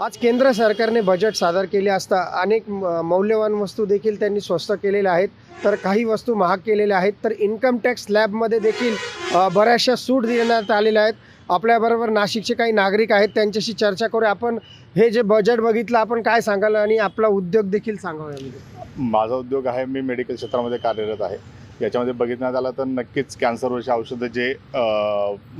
आज केंद्र सरकारने बजेट सादर केले असता अनेक म- मौल्यवान वस्तू देखील त्यांनी स्वस्त केलेल्या आहेत. तर काही वस्तू महाग केलेल्या आहेत. तर इन्कम टॅक्स स्लॅबमध्ये देखील बऱ्याचशा सूट देण्यात आलेल्या आहेत. आपल्याबरोबर नाशिकचे काही नागरिक आहेत. त्यांच्याशी चर्चा करू आपण हे जे बजेट बघितलं आपण काय सांगाल आणि आपला उद्योग देखील सांगावा माझा उद्योग आहे. मी मेडिकल क्षेत्रामध्ये कार्यरत आहे. याच्यामध्ये बघितण्यात आलं तर नक्कीच कॅन्सरवरची औषधं जे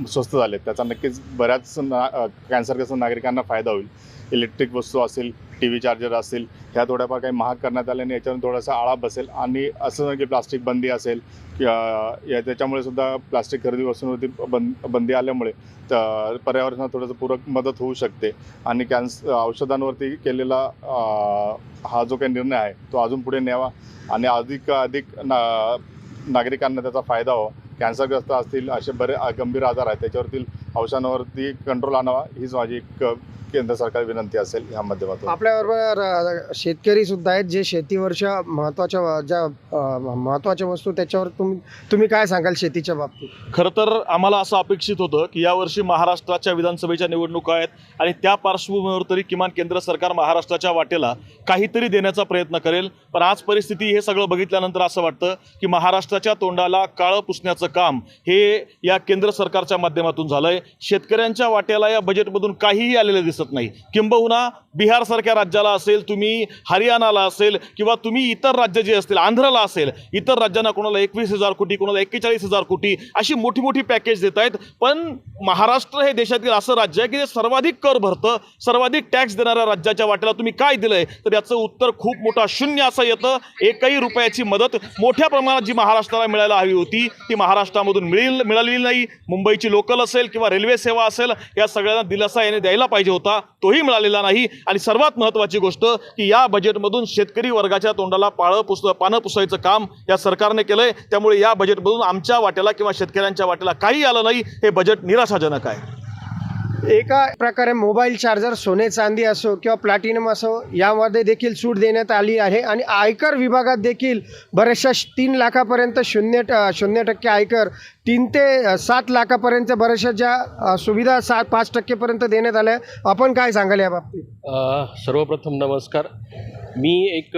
स्वस्त झाले त्याचा नक्कीच बऱ्याच ना कॅन्सरग्रस्त नागरिकांना फायदा होईल. इलेक्ट्रिक वस्तू असेल टी व्ही चार्जर असेल ह्या थोड्याफार काही महाग करण्यात आल्याने याच्यावर थोडासा आळा बसेल आणि असं नाही की प्लास्टिक बंदी असेल या त्याच्यामुळे सुद्धा प्लास्टिक खरेदी वस्तूंवरती बंद बंदी आल्यामुळे तर पर्यावरणाला थोडंसं पूरक मदत होऊ शकते. आणि कॅन्स औषधांवरती केलेला हा जो काही निर्णय आहे तो अजून पुढे न्यावा आणि अधिक अधिक ना नागरिकांना त्याचा फायदा व्हावा कॅन्सरग्रस्त असतील असे बरे गंभीर आजार आहेत त्याच्यावरती औषधांवरती कंट्रोल आणावा हीच माझी एक केंद्र सरकार विनंती असेल ह्या माध्यमातून. आपल्याबरोबर शेतकरी सुद्धा आहेत जे शेतीवरच्या महत्त्वाच्या ज्या महत्त्वाच्या वस्तू त्याच्यावर तुम्ही तुम्ही काय सांगाल शेतीच्या बाबतीत? खरं तर आम्हाला असं अपेक्षित होतं की यावर्षी महाराष्ट्राच्या विधानसभेच्या निवडणुका आहेत आणि त्या पार्श्वभूमीवर तरी किमान केंद्र सरकार महाराष्ट्राच्या वाटेला काहीतरी देण्याचा प्रयत्न करेल. पण आज परिस्थिती हे सगळं बघितल्यानंतर असं वाटतं की महाराष्ट्राच्या तोंडाला काळं पुसण्याचं काम हे या केंद्र सरकारच्या माध्यमातून झालंय. शेतकऱ्यांच्या वाट्याला या बजेटमधून काहीही आलेलं दिसत नाही. किंबहुना बिहारसारख्या राज्याला असेल तुम्ही हरियाणाला असेल किंवा तुम्ही इतर राज्य जे असतील आंध्रला असेल इतर राज्यांना कोणाला एकवीस हजार कोटी कोणाला एक्केचाळीस हजार कोटी अशी मोठी मोठी पॅकेज देत आहेत. पण महाराष्ट्र हे देशातील असं राज्य आहे की जे सर्वाधिक कर भरतं सर्वाधिक टॅक्स देणाऱ्या राज्याच्या वाट्याला तुम्ही काय दिलंय? तर याचं उत्तर खूप मोठा शून्य असं येतं. एकही रुपयाची मदत मोठ्या प्रमाणात जी महाराष्ट्राला मिळायला हवी होती ती महाराष्ट्रामधून मिळेल मिळालेली नाही. मुंबईची लोकल असेल किंवा रेल्वे सेवा असेल या सगळ्यांना दिलासा याने द्यायला पाहिजे होता. तोही मिळालेला नाही. आणि सर्वात महत्त्वाची गोष्ट की या बजेटमधून शेतकरी वर्गाच्या तोंडाला पाळं पुस पानं पुसायचं काम या सरकारने केलंय. त्यामुळे या बजेटमधून आमच्या वाट्याला किंवा शेतकऱ्यांच्या वाट्याला काही आलं नाही. हे बजेट निराशाजनक आहे. एका प्रकारे मोबाईल चार्जर सोने चांदी असो किंवा प्लॅटिनम असो यामध्ये देखील सूट देण्यात आली आहे. आणि आयकर विभागात देखील बऱ्याचशा तीन लाखापर्यंत शून्य शून्य टक्के आयकर तीन ते सात लाखापर्यंत बऱ्याचशा ज्या सुविधा सात पाच टक्केपर्यंत देण्यात आल्या. आपण काय सांगाल या बाबतीत? सर्वप्रथम नमस्कार. मी एक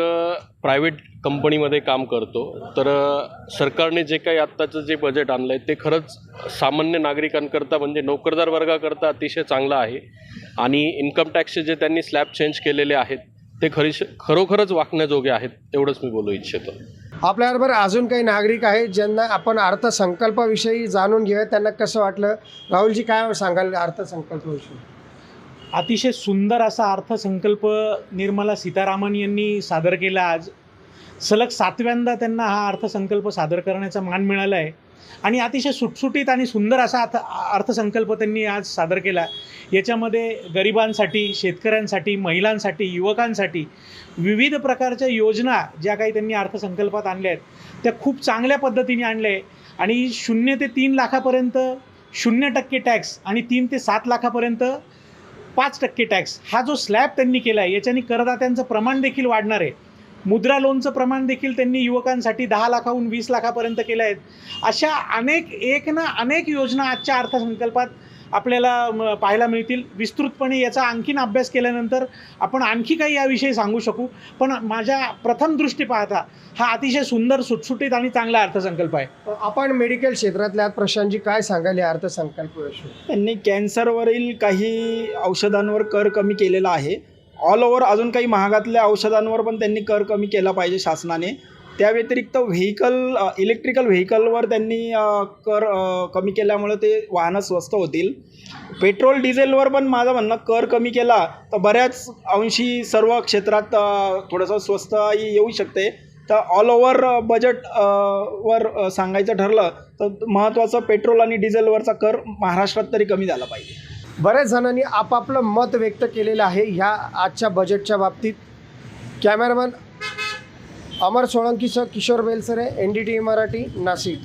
प्रायव्हेट कंपनीमध्ये काम करतो. तर सरकारने जे काही आत्ताचं जे बजेट आणलं आहे ते खरंच सामान्य नागरिकांकरता म्हणजे नोकरदार वर्गाकरता अतिशय चांगलं आहे. आणि इन्कम टॅक्सचे जे त्यांनी स्लॅब चेंज केलेले आहेत ते खरी खरोखरच वाकण्याजोगे आहेत एवढंच मी बोलू इच्छितो. आपल्याबरोबर अजून काही नागरिक आहेत ज्यांना आपण अर्थसंकल्पाविषयी जाणून घेऊया त्यांना कसं वाटलं? राहुलजी काय सांगाल अर्थसंकल्पाविषयी? अतिशय सुंदर असा अर्थसंकल्प निर्मला सीतारामन यांनी सादर केला आज. सलग सातव्यांदा त्यांना हा अर्थसंकल्प सादर करण्याचा मान मिळाला आहे आणि अतिशय सुटसुटीत आणि सुंदर असा अर्थ अर्थसंकल्प त्यांनी आज सादर केला. याच्यामध्ये गरिबांसाठी शेतकऱ्यांसाठी महिलांसाठी युवकांसाठी विविध प्रकारच्या योजना ज्या काही त्यांनी अर्थसंकल्पात आणल्या आहेत त्या खूप चांगल्या पद्धतीने आणल्या आहे आणि शून्य ते तीन लाखापर्यंत शून्य टक्के टॅक्स आणि तीन ते सात लाखापर्यंत पाच टक्के टॅक्स हा जो स्लॅब त्यांनी केला आहे याच्याने करदात्यांचं प्रमाण देखील वाढणार आहे. मुद्रा लोनचं प्रमाण देखील त्यांनी युवकांसाठी दहा लाखाहून वीस लाखापर्यंत केलं आहेत अशा अनेक एक ना अनेक योजना आजच्या अर्थसंकल्पात आपल्याला पाहायला मिळतील. विस्तृतपणे याचा आणखीन अभ्यास केल्यानंतर आपण आणखी काही याविषयी सांगू शकू. पण माझ्या प्रथम दृष्टी पाहता हा अतिशय सुंदर सुटसुटीत आणि चांगला अर्थसंकल्प आहे. आपण मेडिकल क्षेत्रातल्या प्रशांतजी काय सांगाल या अर्थसंकल्पाविषयी त्यांनी कॅन्सरवरील काही औषधांवर कर कमी केलेला आहे. ऑल ओव्हर अजून काही महागातल्या औषधांवर पण त्यांनी कर कमी केला पाहिजे शासनाने. त्या व्यतिरिक्त व्हेकल इलेक्ट्रिकल व्हेकलवर त्यांनी कर कमी केल्यामुळे ते वाहनं स्वस्त होतील. पेट्रोल डिझेलवर पण माझं म्हणणं कर कमी केला तर बऱ्याच अंशी सर्व क्षेत्रात थोडंसं स्वस्त येऊ शकते. तर ऑल ओव्हर बजेट वर सांगायचं ठरलं तर महत्त्वाचं पेट्रोल आणि डिझेलवरचा कर महाराष्ट्रात तरी कमी झाला पाहिजे. बऱ्याच जणांनी आपापलं मत व्यक्त केलेलं आहे ह्या आजच्या बजेटच्या बाबतीत. Cameraman Amar सोळंकीसह Kishor Belsare N D T Marathi Nashik.